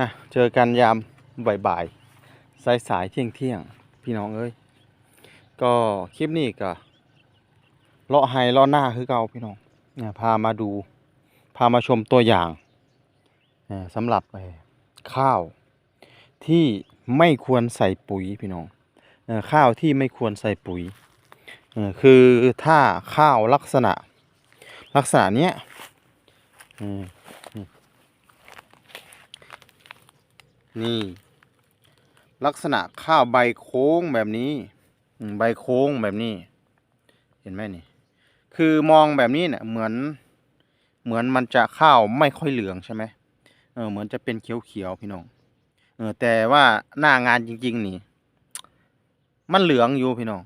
อะเจอกันยามบ่ายๆสายสายเที่ยงเที่ยงพี่น้องเอ้ยก็คลิปนี้ก็เลาะไฮเลาะหน้าคือเก่าพี่น้องเนี่ยพามาดูพามาชมตัวอย่างสำหรับข้าวที่ไม่ควรใส่ปุ๋ยพี่น้องข้าวที่ไม่ควรใส่ปุ๋ยคือถ้าข้าวลักษณะลักษณะเนี้ยอืม นี่ ลักษณะข้าวใบโค้งแบบนี้ใบโค้งแบบนี้ เห็นไหมนี่ คือมองแบบนี้เนี่ยเหมือน เหมือนมันจะข้าวไม่ค่อยเหลืองใช่ไหมเออเหมือนจะเป็นเขียวๆพี่น้องเออแต่ว่าหน้างานจริง ๆ นี่ มันเหลืองอยู่พี่น้อง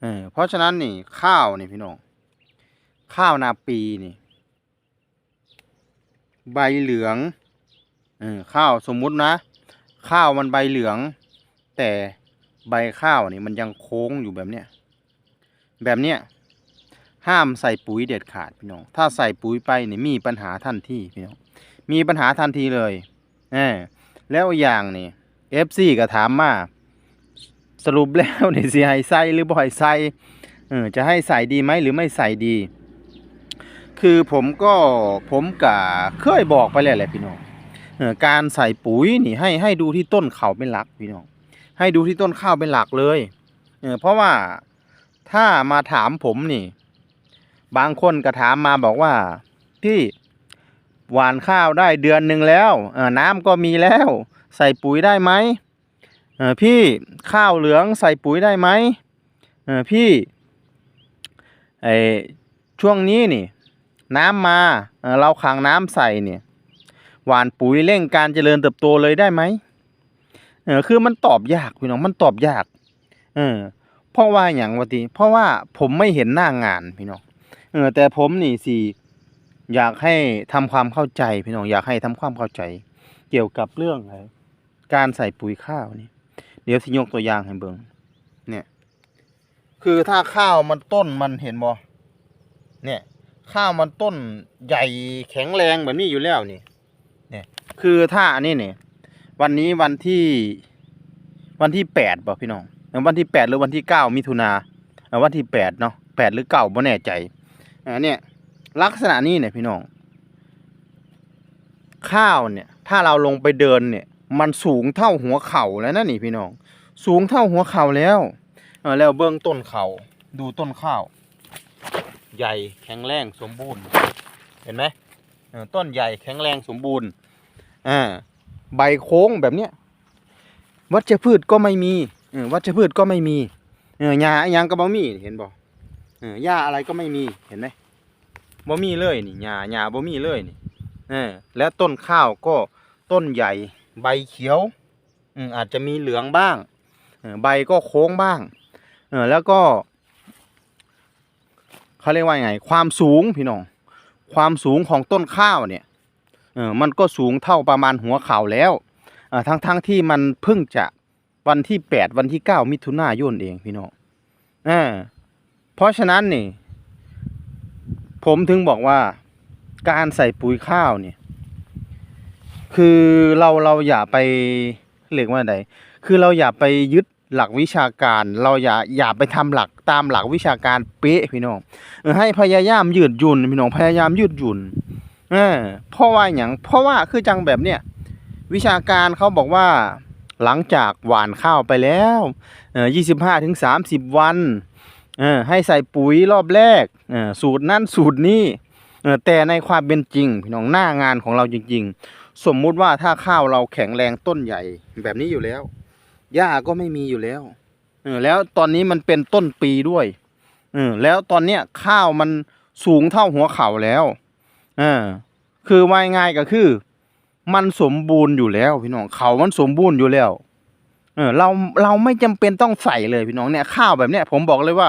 เออเพราะฉะนั้นนี่ ข้าวนี่พี่น้องข้าวนาปีนี่ ใบเหลืองเออข้าวสมมุตินะ ข้าวมันใบเหลือง แต่ใบข้าวนี่มันยังโค้งอยู่แบบเนี้ยแบบเนี้ยห้ามใส่ปุ๋ยเด็ดขาดพี่น้อง ถ้าใส่ปุ๋ยไปนี่มีปัญหาทันทีพี่น้อง มีปัญหาทันทีเลยเออแล้วอย่างนี่เอฟซีก็ถามมาสรุปแล้วเนี่สิให้ใส่หรือบ่ให้ใส่เออจะให้ใส่ดีไหมหรือไม่ใส่ดี คือผมก็ผมกะเคยบอกไปแล้วแหละพี่น้อง การใส่ปุ๋ยนี่ให้ให้ดูที่ต้นเขาเป็นหลักพี่น้องให้ดูที่ต้นข้าวเป็นหลักเลยเพราะว่าถ้ามาถามผมนี่ บางคนก็ถามมาบอกว่าพี่หวานข้าวได้เดือนหนึ่งแล้วน้ำก็มีแล้ว ใส่ปุ๋ยได้ไหมพี่ข้าวเหลืองใส่ปุ๋ยได้ไหมพี่ไอช่วงนี้นี่ น้ำมาเราขังน้ำใส่เนี่ย หวานปุ๋ยเร่งการเจริญเติบโตเลยได้ไหมเออคือมันตอบยากพี่น้องมันตอบยาก เออ เพราะว่าอย่างวะทีเพราะว่าผมไม่เห็นหน้างานพี่น้องเออ แต่ผมนี่สิอยากให้ทำความเข้าใจพี่น้องอยากให้ทำความเข้าใจ เกี่ยวกับเรื่องอะไรการใส่ปุ๋ยข้าวนี่ เดี๋ยวสิยกตัวอย่างให้เบิ่งเนี่ย คือถ้าข้าวมันต้นมันเห็นบ่เนี่ย ข้าวมันต้นใหญ่แข็งแรงแบบนี้อยู่แล้วนี่ เนี่ย คือถ้าอันนี้เนี่ย วันนี้วันที่วันที่แปดบ่ะพี่น้องวันที่แปดหรือวันที่เก้ามิถุนาเอ่วันที่แปดเนาะแปดหรือเก้าบ่แน่ใจอันเนี่ยลักษณะนี้เนี่ยพี่น้อง ข้าวเนี่ย ถ้าเราลงไปเดินเนี่ย มันสูงเท่าหัวเข่าแล้วนะนี่พี่น้อง สูงเท่าหัวเข่าแล้วเออแล้วเบื้องต้นเขาดูต้นข้าว ใหญ่แข็งแรงสมบูรณ์ เห็นไหม ต้นใหญ่แข็งแรงสมบูรณ์อ่าใบโค้งแบบเนี้ยวัชพืชก็ไม่มีวัชพืชก็ไม่มีเออหญ้าอยังก็บ่มีเห็นบ่เออหญ้าอะไรก็ไม่มีเห็นไหมบ่มีเลยนี่หญ้าหญ้าบ่มีเลยนี่เออแล้วต้นข้าวก็ต้นใหญ่ใบเขียวอืมอาจจะมีเหลืองบ้างใบก็โค้งบ้างเออแล้วก็เขาเรียกว่าไง ความสูงพี่น้อง ความสูงของต้นข้าวเนี่ยเออมันก็สูงเท่าประมาณหัวเข่าแล้วทั้งทั้งที่มันเพิ่งจะวันที่แปดวันที่เก้ามิถุนายนเองพี่น้องเออเพราะฉะนั้นนี่ ผมถึงบอกว่าการใส่ปุ๋ยข้าวเนี่ย คือเราเราอย่าไปเรียกว่าไงคือเราอย่าไปยึด หลักวิชาการเราอย่าอย่าไปทำหลักตามหลักวิชาการเป๊ะพี่น้องให้พยายามยืดหยุ่นพี่น้องพยายามยืดหยุ่นเออเพราะว่าอย่างเพราะว่าคือจังแบบเนี้ยวิชาการเขาบอกว่าหลังจากหว่านข้าวไปแล้วเออยี่สิบห้าถึงสามสิบวันเออให้ใส่ปุ๋ยรอบแรกเออสูตรนั่นสูตรนี้เออแต่ในความเป็นจริงพี่น้องหน้างานของเราจริง ๆ สมมุติว่าถ้าข้าวเราแข็งแรงต้นใหญ่แบบนี้อยู่แล้ว หญ้าก็ไม่มีอยู่แล้วเออแล้วตอนนี้มันเป็นต้นปีด้วยเออแล้วตอนเนี้ยข้าวมันสูงเท่าหัวเข่าแล้วเออคือว่าง่ายก็คือ มันสมบูรณ์อยู่แล้วพี่น้องเขามันสมบูรณ์อยู่แล้วเออเราเราไม่จำเป็นต้องใส่เลยพี่น้องเนี่ยข้าวแบบเนี้ยผมบอกเลยว่า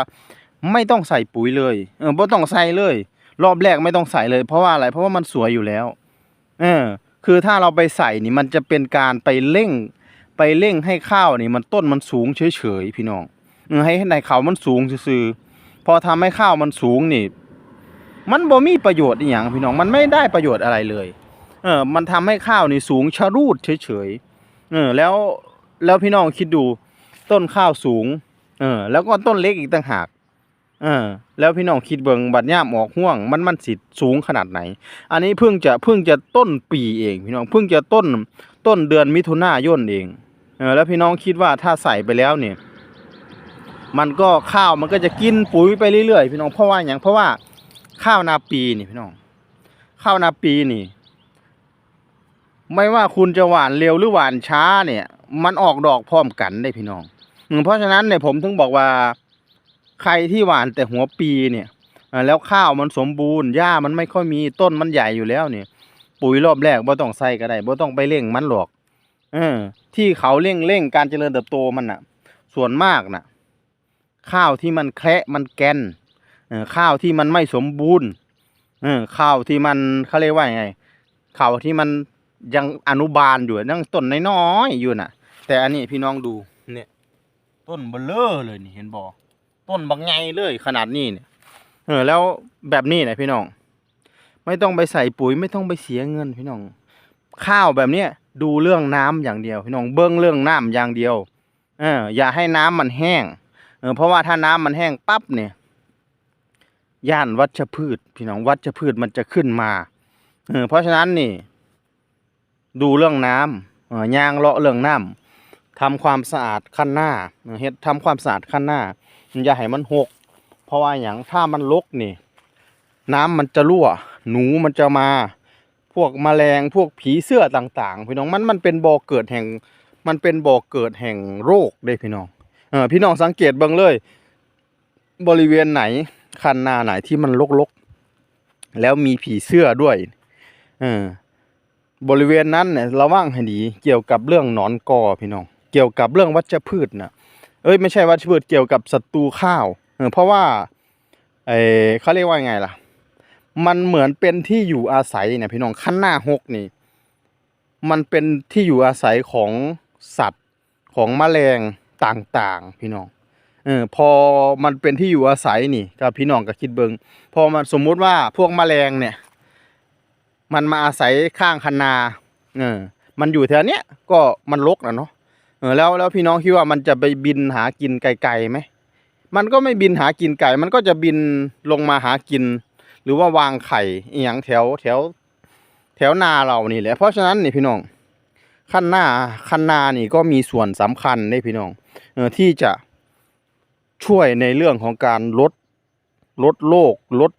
ไม่ต้องใส่ปุ๋ยเลยเออไม่ต้องใส่เลย รอบแรกไม่ต้องใส่เลย เพราะว่าอะไรเพราะว่ามันสวยอยู่แล้ว เออ คือถ้าเราไปใส่นี่มันจะเป็นการไปเร่ง ไปเร่งให้ข้าวนี่มันต้นมันสูงเฉยๆพี่น้องเออให้ในเขามันสูงซื่อพอทำให้ข้าวมันสูงนี่ มันบ่มีประโยชน์อีหยังพี่น้องมันไม่ได้ประโยชน์อะไรเลย เออ มันทำให้ข้าวนี่สูงชะรูดเฉยๆเออ แล้วแล้วพี่น้องคิดดูต้นข้าวสูง เออ แล้วก็ต้นเล็กอีกต่างหากเออแล้วพี่น้องคิดเบิงบัดย่ามออกห่วง มันมันสิสูงขนาดไหน อันนี้เพิ่งจะเพิ่งจะต้นปีเอง พี่น้องเพิ่งจะต้นต้นเดือนมิถุนายนเอง แล้วพี่น้องคิดว่าถ้าใส่ไปแล้วเนี่ยมันก็ข้าวมันก็จะกินปุ๋ยไปเรื่อยๆพี่น้องเพราะว่าอย่างเพราะว่าข้าวนาปีนี่พี่น้อง ข้าวนาปีนี่ ไม่ว่าคุณจะหวานเร็วหรือหวานช้าเนี่ย มันออกดอกพร้อมกันได้พี่น้องเพราะฉะนั้นเนี่ยผมถึงบอกว่าใครที่หวานแต่หัวปีเนี่ยแล้วข้าวมันสมบูรณ์หญ้ามันไม่ค่อยมีต้นมันใหญ่อยู่แล้วเนี่ย ปุ๋ยรอบแรกบ่ต้องใส่ก็ได้บ่ต้องไปเร่งมันหรอก เออ ที่เขาเร่งเร่งการเจริญเติบโตมันน่ะ ส่วนมากน่ะ ข้าวที่มันแคระมันแกนเออข้าวที่มันไม่สมบูรณ์เออข้าวที่มันเขาเรียกว่าไงข้าวที่มันยังอนุบาลอยู่ยังต้นน้อยๆอยู่น่ะ แต่อันนี้พี่น้องดูเนี่ยต้นเบลเลอร์เลยนี่เห็นบ่ต้นบางไงเลยขนาดนี้เนี่ยเออแล้วแบบนี้นะพี่น้อง ไม่ต้องไปใส่ปุ๋ยไม่ต้องไปเสียเงินพี่น้อง ข้าวแบบเนี้ย ดูเรื่องน้ำอย่างเดียวพี่น้องเบิ้งเรื่องน้ำอย่างเดียวเอออย่าให้น้ำมันแห้งเออเพราะว่าถ้าน้ำมันแห้งปั๊บเนี่ยย่านวัชพืช พี่น้องวัชพืชมันจะขึ้นมาเออเพราะฉะนั้นนี่ ดูเรื่องน้ำเออยางเลาะเรื่องน้ำทำความสะอาดขั้นหน้าเฮ็ดทำความสะอาดขั้นหน้าอย่าให้มันหก เพราะว่าอย่างถ้ามันลกนี่ น้ำมันจะรั่ว หนูมันจะมา วกแมลงพวกผีเสื้อต่างๆ พี่น้องมันมันเป็นบ่อเกิดแห่งมันเป็นบ่อเกิดแห่งโรคเด้พี่น้องเออพี่น้องสังเกตเบิ่งเลย บริเวณไหนคันนาไหนที่มันรกๆ แล้วมีผีเสื้อด้วยเออบริเวณนั้นเนี่ยระวังให้ดีเกี่ยวกับเรื่องหนอนกอพี่น้อง เกี่ยวกับเรื่องวัชพืชนะเอ้ยไม่ใช่วัชพืชเกี่ยวกับศัตรูข้าวเออเพราะว่าเออเขาเรียกว่าไงล่ะ มันเหมือนเป็นที่อยู่อาศัยเนี่ยพี่น้องขั้นหน้าหกนี่ มันเป็นที่อยู่อาศัยของสัตว์ของแมลงต่างๆ พี่น้องเออพอมันเป็นที่อยู่อาศัยนี่กับพี่น้องก็คิดเบิงพอมันสมมุติว่าพวกแมลงเนี่ย มันมาอาศัยข้างคันนาเออมันอยู่แถวเนี้ยก็มันรกนะเนาะเออแล้วแล้วพี่น้องคิดว่ามันจะไปบินหากินไกลๆไหมมันก็ไม่บินหากินไก่ มันก็จะบินลงมาหากิน หรือว่าวางไข่อีหยังแถวแถว แถวนาเรานี่แหละเพราะฉะนั้นนี่พี่น้องคันหน้าคันนานี่ก็มีส่วนสำคัญในพี่น้องเออที่จะช่วยในเรื่องของการลดลดโรคลด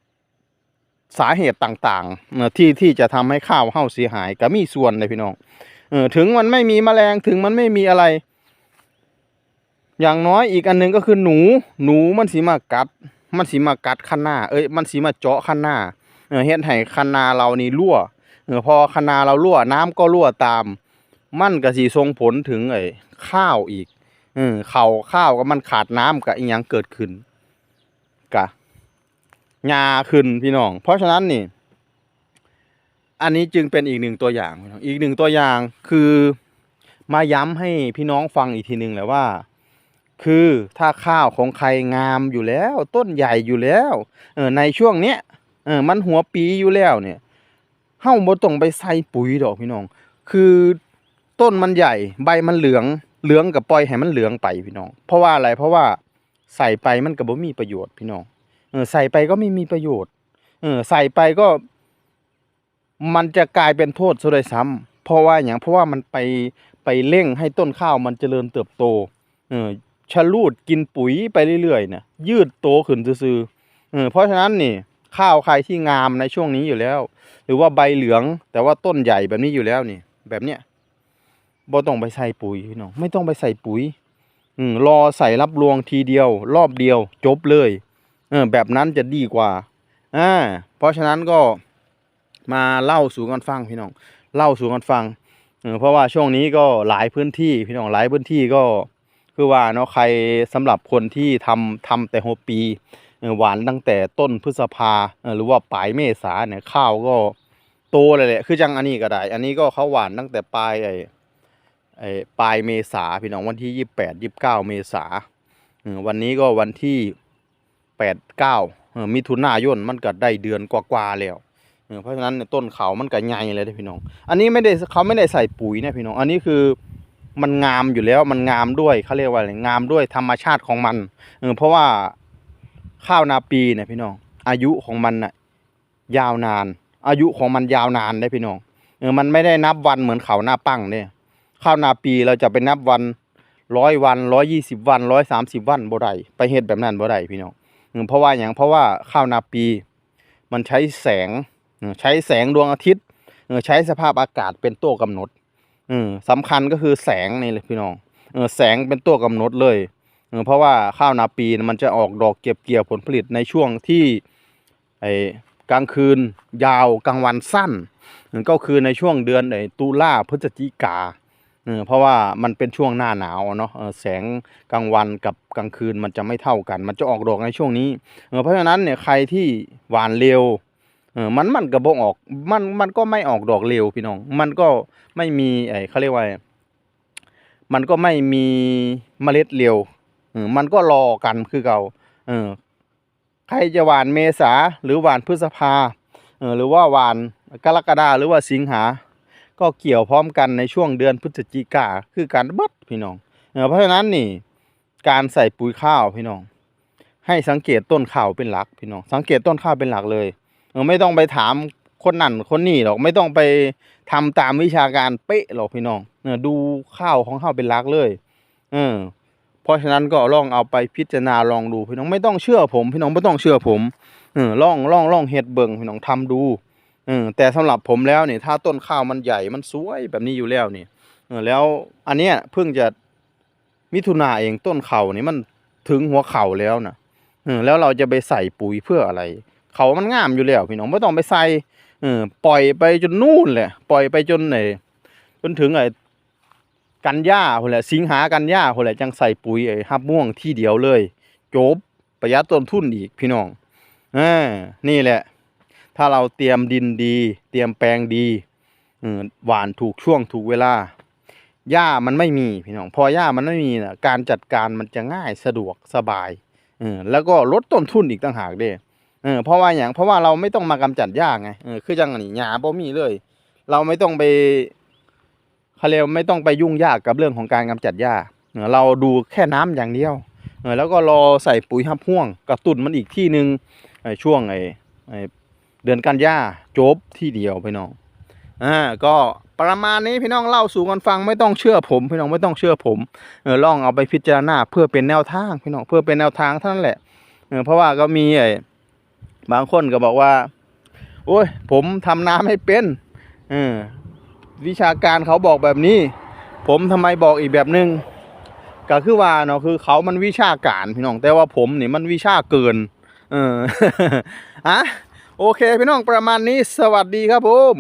สาเหตุต่างๆเออที่ที่จะทำให้ข้าวเฮาเสียหายก็มีส่วนเลยพี่น้องเออถึงมันไม่มีแมลงถึงมันไม่มีอะไร อย่างน้อยอีกอันหนึงก็คือหนู หนูมันสีมากัด มันสีมากัดคันหน้า เอ้ย มันสีมาเจาะคันหน้าเออเฮ็ดให้คันนาเรานี่รั่วเออพอคันนาเรารั่วน้ำก็รั่วตาม มันก็สิส่งผลถึงไอ้ข้าวอีกเออเข่าข้าวก็มันขาดน้ำกับอีหยังเกิดขึ้นกะหญ้าขึ้นพี่น้อง เพราะฉะนั้นนี่ อันนี้จึงเป็นอีกหนึ่งตัวอย่าง อีกหนึ่งตัวอย่างคือมาย้ำให้พี่น้องฟังอีกทีหนึ่งแหละว่า คือถ้าข้าวของใครงามอยู่แล้ว ต้นใหญ่อยู่แล้วเออในช่วงเนี้ยเออมันหัวปีอยู่แล้วเนี่ยเฮ้าบ่ต้องไปใส่ปุ๋ยดอกพี่น้อง คือต้นมันใหญ่ใบมันเหลืองเหลืองกับปล่อยให้มันเหลืองไปพี่น้อง เพราะว่าอะไรเพราะว่าใส่ไปมันก็บ่มีประโยชน์พี่น้องเออใส่ไปก็ไม่มีประโยชน์ เออใส่ไปก็ มันจะกลายเป็นโทษซะด้วยซ้ำเพราะว่าอย่างเพราะว่ามันไปไปเร่งให้ต้นข้าวมันเจริญเติบโต เออ ชะลูดกินปุ๋ยไปเรื่อยๆเนี่ยยืดโตขึ้นซื่อๆเพราะฉะนั้นนี่ข้าวใครที่งามในช่วงนี้อยู่แล้ว หรือว่าใบเหลืองแต่ว่าต้นใหญ่แบบนี้อยู่แล้วนี่ แบบเนี้ยบ่ต้องไปใส่ปุ๋ยพี่น้องไม่ต้องไปใส่ปุ๋ยอืมรอใส่รับรวงทีเดียว รอบเดียว จบเลยเออแบบนั้นจะดีกว่าอ่าเพราะฉะนั้นก็มาเล่าสู่กันฟังพี่น้อง เล่าสู่กันฟังเออเพราะว่าช่วงนี้ก็หลายพื้นที่พี่น้องหลายพื้นที่ก็ คือว่าเนาะใครสำหรับคนที่ทำทำแต่หัวปีหวานตั้งแต่ต้นพฤษภาหรือว่าปลายเมษาเนี่ยข้าวก็โตเลยแหละคือจังอันนี้ก็ได้ อันนี้ก็เขาหวานตั้งแต่ปลายไอ้ไอ้ปลายเมษาพี่น้องวันที่ยี่แปดยี่เก้าเมษาวันนี้ก็วันที่แปดเก้ามิถุนายนมันก็ได้เดือนกว่าๆแล้วเพราะฉะนั้นต้นเขามันก็ใหญ่เลยพี่น้อง อันนี้ไม่ได้เขาไม่ได้ใส่ปุ๋ยนะพี่น้อง อันนี้คือ มันงามอยู่แล้วมันงามด้วยเขาเรียกว่าอะไรงามด้วยธรรมชาติของมันเออเพราะว่าข้าวนาปีเนี่ยพี่น้อง อายุของมันน่ะยาวนาน อายุของมันยาวนานได้พี่น้องเออมันไม่ได้นับวันเหมือนเขาหน้าปั้งเนี่ยข้าวนาปีเราจะไปนับวันร้อยวันร้อยยี่สิบวันร้อยสามสิบวันบ่ได้ไปเฮ็ดแบบนั้นบ่ได้พี่น้องเออเพราะว่าอย่างเพราะว่าข้าวนาปี มันใช้แสงใช้แสงดวงอาทิตย์ใช้สภาพอากาศเป็นตัวกำหนด เออสำคัญก็คือแสงนี่เลยพี่น้องเออแสงเป็นตัวกำหนดเลยเออเพราะว่าข้าวนาปีมันจะออกดอกเก็บเกี่ยวผลผลิตในช่วงที่ไอกลางคืนยาวกลางวันสั้นออก็คือในช่วงเดือนไอตุลาพฤศจิกาเออเพราะว่ามันเป็นช่วงหน้าหนาวเนาะแสงกลางวันกับกลางคืนมันจะไม่เท่ากัน มันจะออกดอกในช่วงนี้เออเพราะฉะนั้นเนี่ยใครที่หวานเร็ว เออมันมันกระบงออกมันมันก็ไม่ออกดอกเร็วพี่น้อง มันก็ไม่มีไอ้เขาเรียกว่า มันก็ไม่มีเมล็ดเร็วเออมันก็รอกันคือเก่าเออใครจะหวานเมษาหรือหวานพฤษภาเออหรือว่าหวานกรกฎาหรือว่าสิงหา ก็เกี่ยวพร้อมกันในช่วงเดือนพฤศจิกาคือการเบิดพี่น้องเออเพราะฉะนั้นนี่การใส่ปุ๋ยข้าวพี่น้อง ให้สังเกตต้นข้าวเป็นหลักพี่น้อง สังเกตต้นข้าวเป็นหลักเลย ไม่ต้องไปถามคนนั่นคนนี่หรอกไม่ต้องไปทำตามวิชาการเป๊ะหรอกพี่น้องเออดูข้าวของข้าวเป็นลักเลย เออ เพราะฉะนั้นก็ลองเอาไปพิจารณาลองดูพี่น้องไม่ต้องเชื่อผม พี่น้องไม่ต้องเชื่อผมเออลองลองลองเฮ็ดเบิ่งพี่น้องทำดูเออแต่สำหรับผมแล้วเนี่ยถ้าต้นข้าวมันใหญ่มันสวยแบบนี้อยู่แล้วนี่เออแล้วอันเนี้ยเพิ่งจะมิถุนาเองต้นเข่านี่มันถึงหัวเข่าแล้วนะเออแล้วเราจะไปใส่ปุ๋ยเพื่ออะไร เขามันงามอยู่แล้วพี่น้องไม่ต้องไปใส่เออปล่อยไปจนนู่นแหละปล่อยไปจนไหนจนถึงไอ้กันยาคนแหละสิงหากันยาคนแหละจังใส่ปุ๋ยไอ้ฮับม่วงที่เดียวเลยจบประหยัดต้นทุนอีกพี่น้องอ่านี่แหละ ถ้าเราเตรียมดินดี เตรียมแปลงดีอหวานถูกช่วงถูกเวลาหญ้ามันไม่มีพี่น้อง พอหญ้ามันไม่มีนะการจัดการมันจะง่ายสะดวกสบายอแล้วก็ลดต้นทุนอีกต่างหากเด้ เออเพราะว่าอย่างเพราะว่าเราไม่ต้องมากำจัดหญ้าไงเออคือจังนนี้หญ้าบ่มีเลย เราไม่ต้องไปเขาเรียกว่ไม่ต้องไปยุ่งยากกับเรื่องของการกำจัดหญ้าเออเราดูแค่น้ำอย่างเดียวเออแล้วก็รอใส่ปุ๋ยหับพ่วงกระตุ้นมันอีกที่หนึ่งไอ้ช่วงไอ้ไอ้เดือนกันยาจบที่เดียวพี่น้องอ่าก็ประมาณนี้พี่น้องเล่าสู่กันฟังไม่ต้องเชื่อผมพี่น้องไม่ต้องเชื่อผมเออลองเอาไปพิจารณาเพื่อเป็นแนวทางพี่น้องเพื่อเป็นแนวทางเท่านั้นแหละเออเพราะว่าก็มีไอ้ บางคนก็บอกว่า โอ้ย ผมทำน้ำให้เป็นอวิชาการเขาบอกแบบนี้ ผมทำไมบอกอีกแบบนึงก็คือว่าเนาะคือเขามันวิชาการพี่น้อง แต่ว่าผมนี่มันวิชาเกิน เอออะโอเค พี่น้องประมาณนี้สวัสดีครับผม